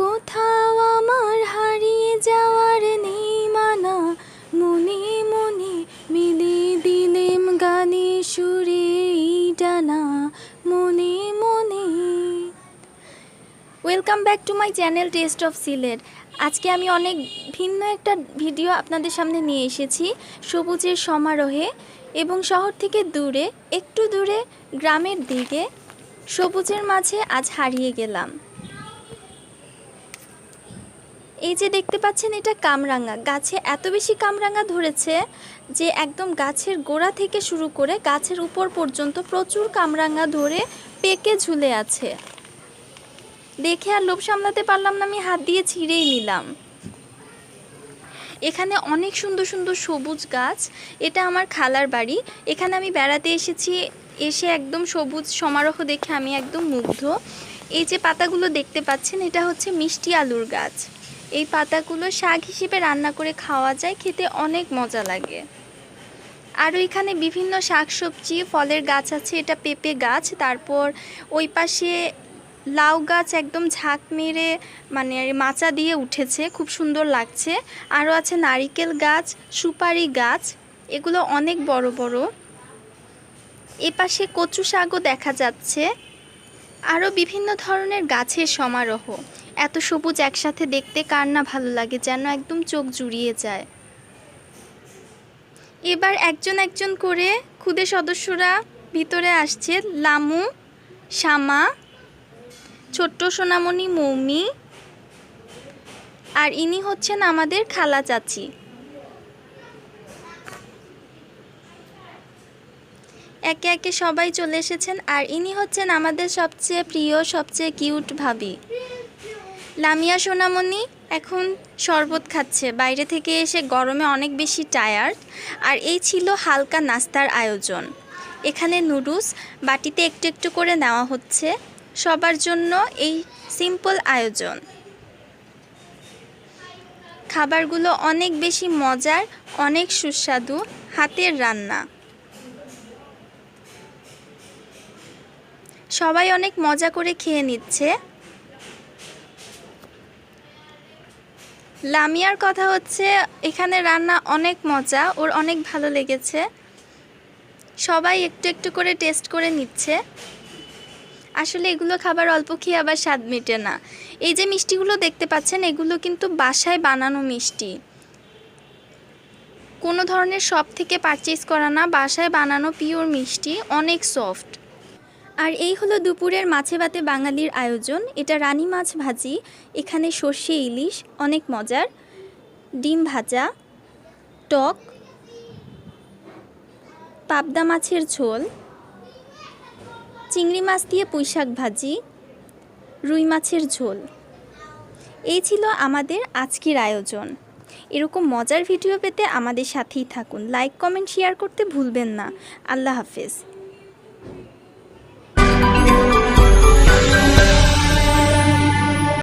কোথাও আমার হারিয়ে যাওয়ার নেই মানা মনে মনে মিলে দিলেম গানে সুরে ডানা, মনে মনে। Welcome back to my channel taste of Sylhet আজকে আমি অনেক ভিন্ন একটা ভিডিও আপনাদের সামনে নিয়ে এসেছি, সবুজের সমারোহে এবং শহর থেকে দূরে, একটু দূরে, গ্রামের দিকে, সবুজের মাঝে আজ হারিয়ে গেলাম। এই যে দেখতে পাচ্ছেন এটা কামরাঙা। গাছে এত বেশি কামরাঙা ধরেছে যে একদম গাছের গোড়া থেকে শুরু করে গাছের উপর পর্যন্ত প্রচুর কামরাঙা ধরে পেকে ঝুলে আছে। দেখে আর লোভ সামলাতে পারলাম না, আমি হাত দিয়ে ছিঁড়েই নিলাম। এখানে অনেক সুন্দর সুন্দর সবুজ গাছ। এটা আমার খালার বাড়ি। এখানে আমি বেড়াতে এসেছি, এসে একদম সবুজ সমারোহ দেখে আমি একদম মুগ্ধ। এই যে পাতাগুলো দেখতে পাচ্ছেন, এটা হচ্ছে মিষ্টি আলুর গাছ। এই পাতাগুলো শাক হিসেবে রান্না করে খাওয়া যায়, খেতে অনেক মজা লাগে। আর ওইখানে বিভিন্ন শাকসবজি ফলের গাছ আছে, এটা পেঁপে গাছ, তারপর ওই পাশে লাউ গাছ একদম ঝাঁক মেরে মানে মাচা দিয়ে উঠেছে, খুব সুন্দর লাগছে। আরও আছে নারিকেল গাছ, সুপারি গাছ, এগুলো অনেক বড় বড়। এ পাশে কচু শাকও দেখা যাচ্ছে। আরও বিভিন্ন ধরনের গাছের সমারোহ। এত সবুজ একসাথে দেখতে কার না ভালো লাগে যেন একদম চোখ জুড়িয়ে যায়। এবার একজন একজন করে খুদে সদস্যরা ভিতরে আসছে, লামু, শামা, ছোট্ট সোনামণি, মৌমি, আর ইনি হচ্ছেন আমাদের খালা চাচি। একে একে সবাই চলে এসেছেন আর ইনি হচ্ছেন আমাদের সবচেয়ে প্রিয়, সবচেয়ে কিউট ভাবি। লামিয়া সোনামণি এখন শরবত খাচ্ছে। বাইরে থেকে এসে গরমে অনেক বেশি টায়ার্ড আর এই ছিল হালকা নাস্তার আয়োজন। এখানে নুডলস বাটিতে একটু একটু করে নেওয়া হচ্ছে। সবার জন্য এই সিম্পল আয়োজন। খাবারগুলো অনেক বেশি মজার, অনেক সুস্বাদু, হাতের রান্না। সবাই অনেক মজা করে খেয়ে নিচ্ছে। লামিয়ার কথা হচ্ছে, এখানে রান্না অনেক মজা, ওর অনেক ভালো লেগেছে। সবাই একটু একটু করে টেস্ট করে নিচ্ছে। আসলে এগুলো খাবার অল্প খেয়ে আবার স্বাদ মেটে না। এই যে মিষ্টিগুলো দেখতে পাচ্ছেন, এগুলো কিন্তু বাসায় বানানো মিষ্টি। কোনো ধরনের শপ থেকে পারচেস করা না, বাসায় বানানো পিওর মিষ্টি, অনেক সফট আর এই হলো দুপুরের মাছে ভাতে বাঙালির আয়োজন। এটা রানী মাছ ভাজি, এখানে সর্ষে ইলিশ, অনেক মজার। ডিম ভাজা, টক, পাবদা মাছের ঝোল, চিংড়ি মাছ দিয়ে পুঁইশাক ভাজি, রুই মাছের ঝোল। এই ছিল আমাদের আজকের আয়োজন। এরকম মজার ভিডিও পেতে আমাদের সাথেই থাকুন। লাইক, কমেন্ট, শেয়ার করতে ভুলবেন না। আল্লাহ হাফেজ।